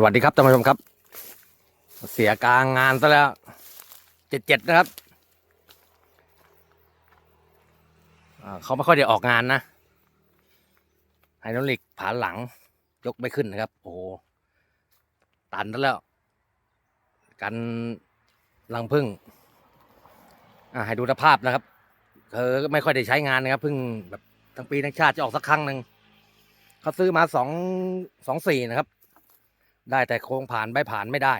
สวัสดีครับท่านผู้ชมครับ เสียกลางงานซะแล้วเจ็ดเจ็ดนะครับเขาไม่ค่อยได้ออกงานนะไฮดรลิกผาหลังยกไม่ขึ้นนะครับ โอ้ตันซะแล้ว กันลังพึ่งอ่าให้ดูสภาพนะครับเธอไม่ค่อยได้ใช้งานนะครับเพิ่งแบบทั้งปีทั้งชาติจะออกสักครั้งหนึ่งเขาซื้อมาสองสองสี่นะครับ ได้แต่โค้งผ่านใบผ่านไม่ได้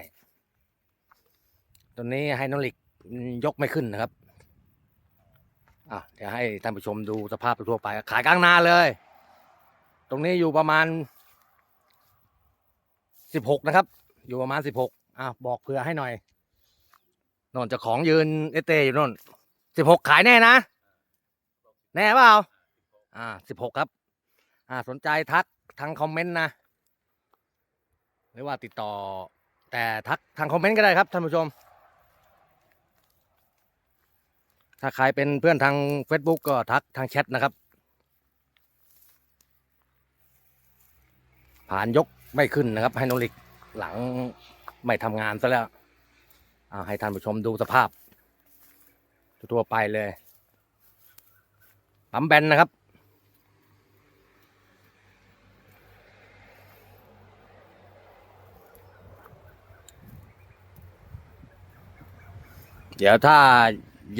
ตัวนี้ไฮดรอลิกยกไม่ขึ้นนะครับอะเดี๋ยวให้ท่านผู้ชมดูสภาพทั่วไป ขายกลางนาเลย ตรงนี้อยู่ประมาณสิบหกนะครับ อยู่ประมาณสิบหกอะบอกเผื่อให้หน่อยนนจะของยืนเอเตอยู่นนสิบหกขายแน่นะ แน่เปล่าอ่าสิบหกครับ อ่าสนใจทักทางคอมเมนต์นะ หรือว่าติดต่อ แต่ทักทางคอมเมนต์ก็ได้ครับท่านผู้ชม ถ้าใครเป็นเพื่อนทาง Facebook ก็ทักทางแชทนะครับ ผ่านยกไม่ขึ้นนะครับไฮโนลิกหลังไม่ทำงานซะแล้วอ่าให้ท่านผู้ชมดูสภาพทั่วไปเลยปั๊มแบนนะครับ เดี๋ยวถ้า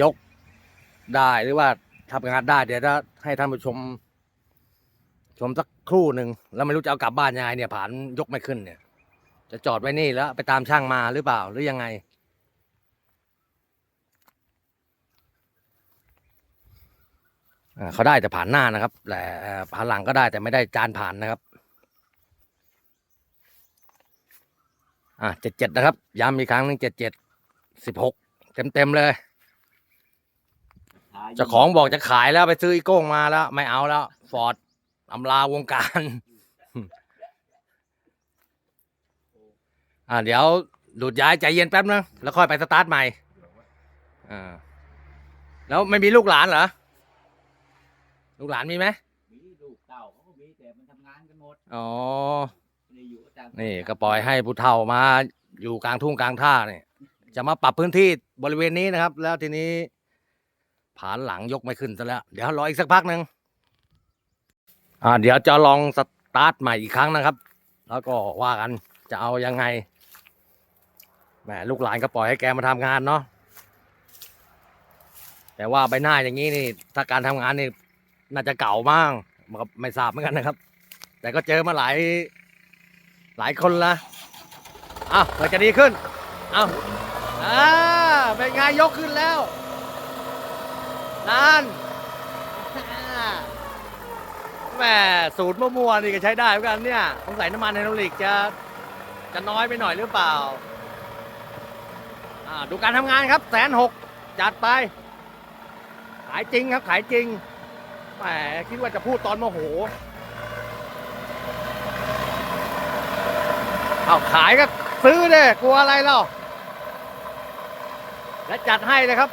ยกได้หรือว่าทำงานได้เดี๋ยวจะให้ท่านผู้ชม ชมสักครู่หนึ่งแล้วไม่รู้จะเอากลับบ้านยังไงเนี่ยผ่านยกไม่ขึ้นเนี่ย จะจอดไว้นี่แล้วไปตามช่างมาหรือเปล่าหรือยังไง เขาได้แต่ผ่านหน้านะครับ แต่ผ่านหลังก็ได้แต่ไม่ได้จานผ่านนะครับ อ่าเจ็ดเจ็ดนะครับ ย้ำอีกครั้งหนึ่งเจ็ดเจ็ดสิบหก เต็มเต็มๆเลย เจ้าของบอกจะขายแล้วไปซื้ออีโก้งมาแล้ว ไม่เอาแล้ว ฟอร์ดอำลาวงการ อ่าเดี๋ยวดูดย้ายใจเย็นแป๊บนึงแล้วค่อยไปสตาร์ทใหม่ อ่า แล้วไม่มีลูกหลานเหรอ ลูกหลานมีไหมมีลูกเต่าเขาก็มีแต่มันทำงานกันหมด อ๋อไม่ได้อยู่ต่างนี่ก็ปล่อยให้ผู้เฒ่ามาอยู่กลางทุ่งกลางท่าเนี่ย จะมาปรับพื้นที่บริเวณนี้นะครับ แล้วทีนี้ผานหลังยกไม่ขึ้นซะแล้ว เดี๋ยวรออีกสักพักหนึ่งอ่า เดี๋ยวจะลองสตาร์ทใหม่อีกครั้งนะครับ แล้วก็ว่ากันจะเอายังไงแหมลูกหลานก็ปล่อยให้แกมาทำงานเนาะแต่ว่าใบหน้าอย่างนี้นี่ ถ้าการทำงานนี่น่าจะเก่ามากมันก็ไม่ทราบเหมือนกันนะครับ แต่ก็เจอมาหลายหลายคนละอ้าวเผื่อจะดีขึ้นเอาว อ่าเป็นไงยกขึ้นแล้วนานอ่าแหมสูตรมั่วๆนี่ก็ใช้ได้เหมือนกันเนี่ยสงสัยน้ำมันไฮดรอลิกจะจะน้อยไปหน่อยหรือเปล่าอ่าดูการทำงานครับแสนหกจัดไป ขายจริงครับขายจริงแหมคิดว่าจะพูดตอนโมโหเอาขายก็ซื้อเลยกลัวอะไรเล่า และจัดให้เลยครับ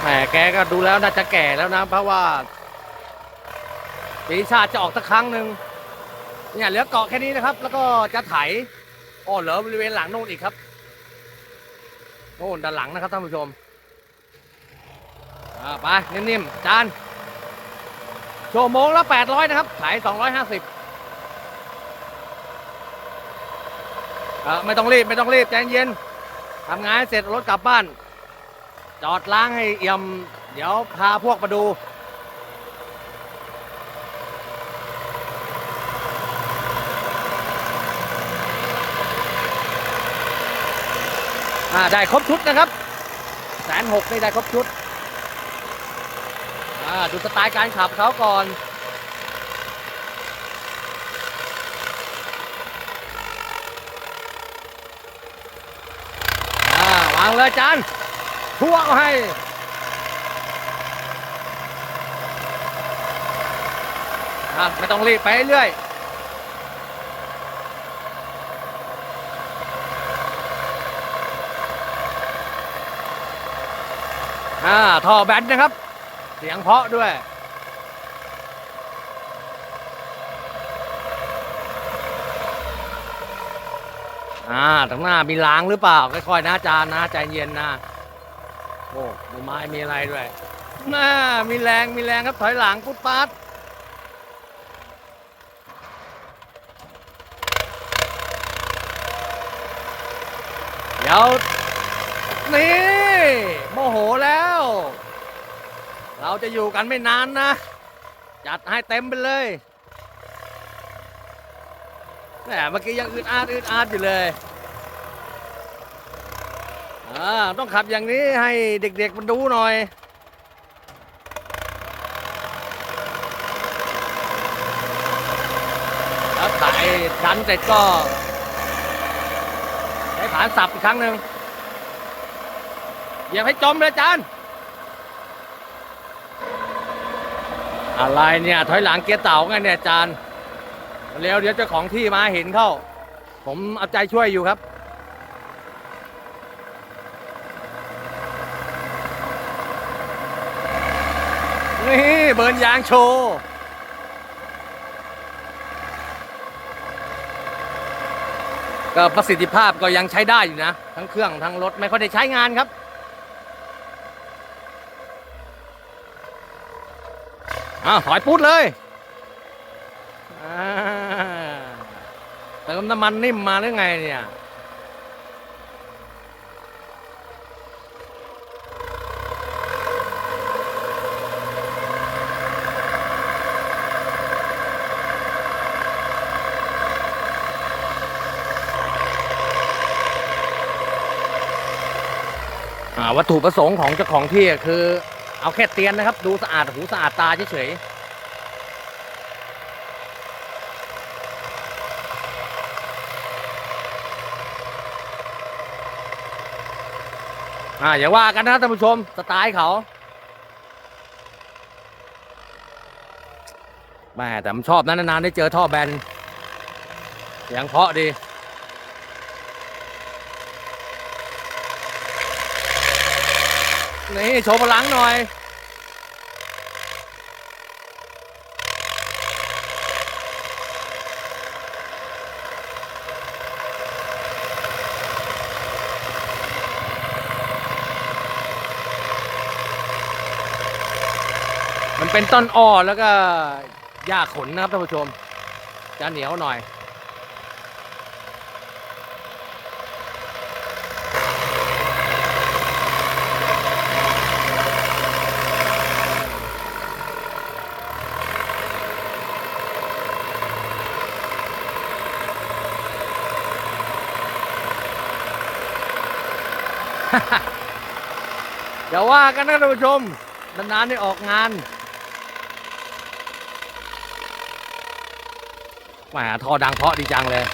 แหมแกก็ดูแล้วน่าจะแก่แล้วนะ เพราะว่าปีชาจะออกสักครั้งหนึ่งเนี่ยเหลือเกาะแค่นี้นะครับ แล้วก็จะไถอ้อเหลือบริเวณหลังโน่นอีกครับโน่นด้านหลังนะครับท่านผู้ชมไปนิ่มๆจานชั่วโมงละ800นะครับขาย250เออ ไม่ต้องรีบไม่ต้องรีบใจเย็นทำงานให้เสร็จรถกลับบ้าน จอดล้างให้เอี่ยม เดี๋ยวพาพวกมาดูได้ครบชุดนะครับแสนหกได้ครบชุดดูสไตล์การขับเขาก่อน อ่างเลยจานทั่วก็ให้ไม่ต้องรีบไปเรื่อยอ่าท่อแบนนะครับ เสียงเพาะด้วย อ่าทางหน้ามีล้างหรือเปล่า ค่อยๆนะอาจารย์นะใจเย็นนะ โอ้มีไม้มีอะไรด้วยน่ามีแรงมีแรงครับถอยหลังพุทปัดเดี๋ยวนี่โมโหแล้ว เราจะอยู่กันไม่นานนะ จัดให้เต็มไปเลย แหมเมื่อกี้ยังอึดอัดอึดอัดอยู่เลยอ่าต้องขับอย่างนี้ให้เด็กๆมันดูหน่อยแล้วถ่ายดันเสร็จก็ใช้ผานสับอีกครั้งหนึ่งอย่าให้จมเลยจานอะไรเนี่ย ถอยหลังเกียร์เต่าไงเนี่ยจาน เร็วเดี๋ยวเจ้าของที่มาเห็นเข้า ผมเอาใจช่วยอยู่ครับ นี่เบิร์นยางโชว์ก็ประสิทธิภาพก็ยังใช้ได้อยู่นะ ทั้งเครื่องทั้งรถไม่ค่อยได้ใช้งานครับอ้าวถอยปุ๊ดเลยอ่าเติมน้ำมันนิ่มมาหรือไงเนี่ย อ่าวัตถุประสงค์ของเจ้าของที่คือ เอาแค่เตียนนะครับ ดูสะอาดหูสะอาดตาเฉยๆ อ่าอย่าว่ากันนะท่านผู้ชมสไตล์เขาแม่แต่ผมชอบนะนานๆได้เจอท่อแบนเสียงเพาะดีนี่โชว์พลังหน่อย เป็นต้นอ้อแล้วก็หญ้าขนนะครับท่านผู้ชม จะเหนียวหน่อย อย่าว่ากันนะท่านผู้ชมนานๆได้ออกงาน แหมท่อดังเพราะดีจังเลย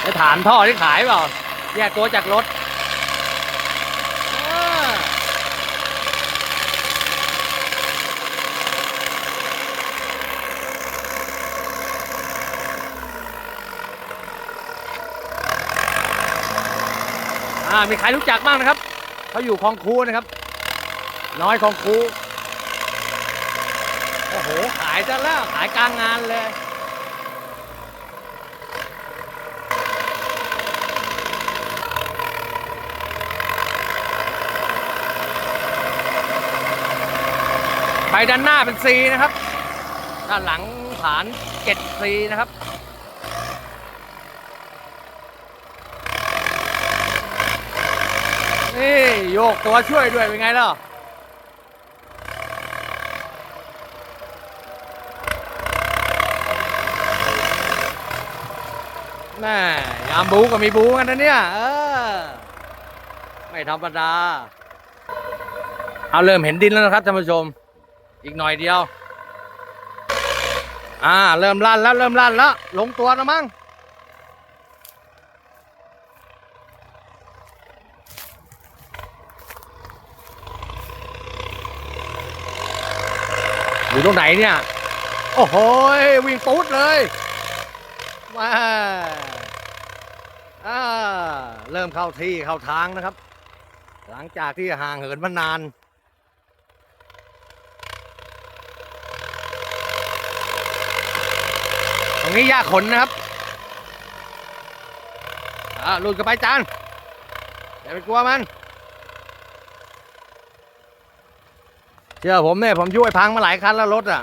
ได้ฐานท่อที่ขายเปล่าแยกตัวจากรถอ่ามีใครรู้จักบ้างนะครับ เขาอยู่คลองคูนะครับ น้อยคลองคู โอ้โห ขายจะแล้ว ขายกลางงานเลย ไปด้านหน้าเป็น C นะครับ ด้านหลังฐาน 7C นะครับนี่โยกตัวช่วยด้วยเป็นไงล่ะ แม่ยามบูก็มีบูกันนะเนี่ยเออไม่ธรรมดา เอาเริ่มเห็นดินแล้วนะครับท่านผู้ชม อีกหน่อยเดียว อ่า เริ่มลั่นแล้วเริ่มลั่นแล้วลงตัวแล้วมั้งอยู่ตรงไหนเนี่ย โอ้โห วิ่งปุ๊ดเลย ว้า อ่าเริ่มเข้าที่เข้าทางนะครับ หลังจากที่ห่างเหินมานานตรงนี้ยากขนนะครับอ่าลุดกันไปจานอย่าไปกลัวมัน เชื่อผมเนี่ยผมช่วยพังมาหลายคันแล้วรถอะ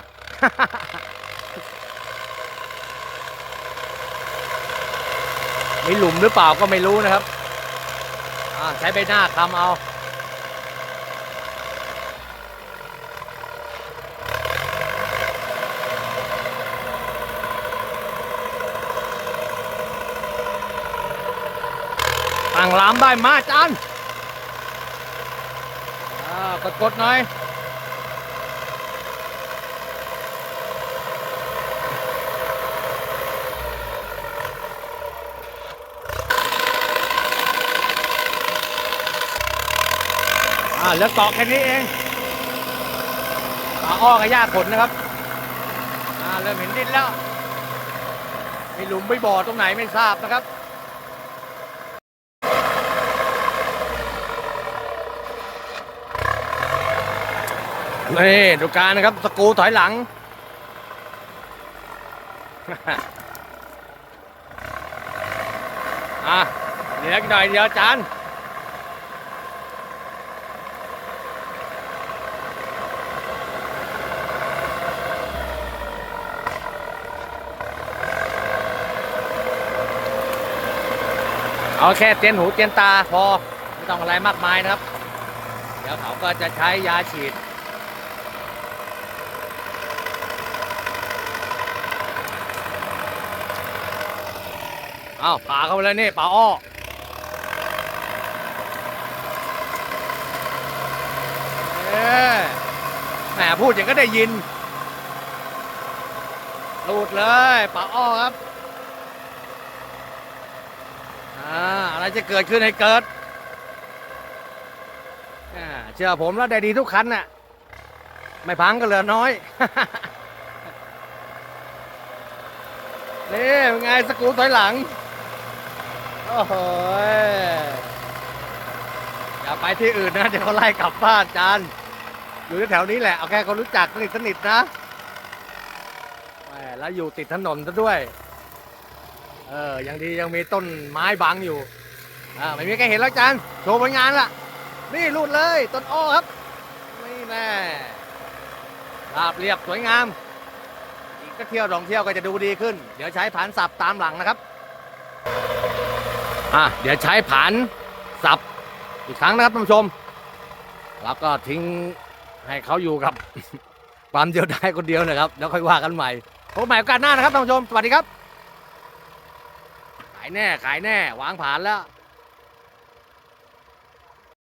มีหลุมหรือเปล่าก็ไม่รู้นะครับใช้ใบหน้าคำเอาตั้งลามได้มาจานอ่ากดกดๆหน่อยาเหลือเกาะแค่นี้เองปลาอ้อกับหญ้าขนนะครับอ่าเริ่มเห็นดินแล้วมีหลุมไม่บ่อตรงไหนไม่ทราบนะครับนี่ดูการนะครับสกูถอยหลังอะเดี๋ยอีกหน่อยเดียวอาจาน เอาแค่เตียนหูเตียนตาพอไม่ต้องอะไรมากมายนะครับ เดี๋ยวเขาก็จะใช้ยาฉีดเอาป่าเข้าไปเลยนี่ป่าอ้อแหมพูดอย่างก็ได้ยินหลุดเลยป่าอ้อครับ อ่าอะไรจะเกิดขึ้นให้เกิดอ่าเชื่อผมแล้วได้ดีทุกคันน่ะ ไม่พังก็เหลือน้อย นี่เป็นไงสกรูถอยหลัง โอ้โหยอย่าไปที่อื่นนะ เดี๋ยวเขาไล่กลับบ้านจานอยู่แถวนี้แหละ เอาแค่คนรู้จักสนิทสนิทนะแล้วอยู่ติดถนนซะด้วย เออยังดียังมีต้นไม้บังอยู่อ่าไม่มีใครเห็นแล้วจานโชว์ผลงานละนี่รูดเลยต้นอ้อครับนี่แน่ราบเรียบสวยงาม อีกก็เที่ยวสองเที่ยวก็จะดูดีขึ้น เดี๋ยวใช้ผานสับตามหลังนะครับอะเดี๋ยวใช้ผานสับอีกครั้งนะครับท่านผู้ชม แล้วก็ทิ้งให้เขาอยู่กับ ความเดียวได้คนเดียวนะครับ แล้วค่อยว่ากันใหม่พบใหม่โอกาสหน้านะครับท่านผู้ชม สวัสดีครับายแน่ขายแน่ วางผานแล้ว